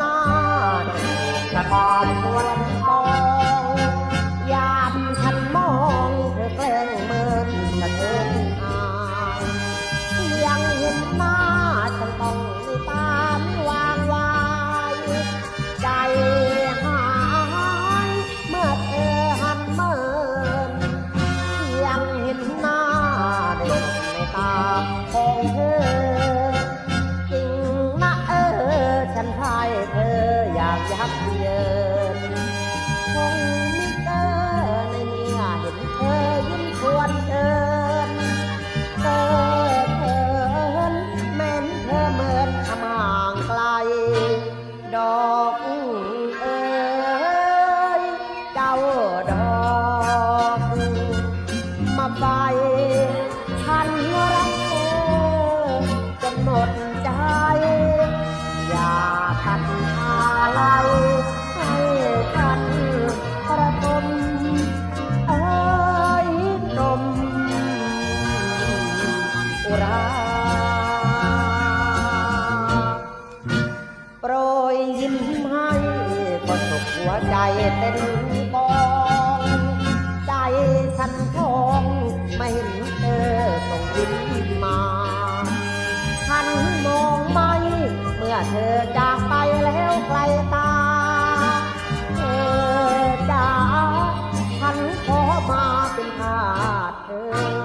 นาฏสะกอนควร Lihat. มอง ใจฉันคงไม่เห็นเธอส่งยิ้มมาฉันมองไม่ เมื่อเธอจากไปแล้วไกลตา เธอจะาฉันขอมาเป็นทาสเธอ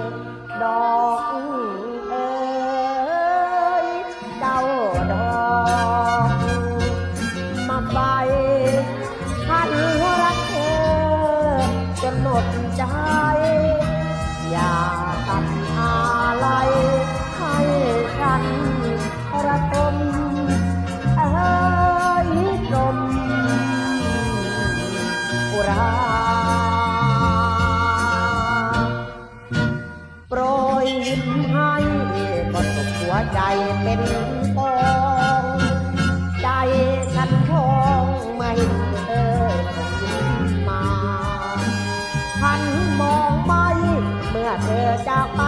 小宝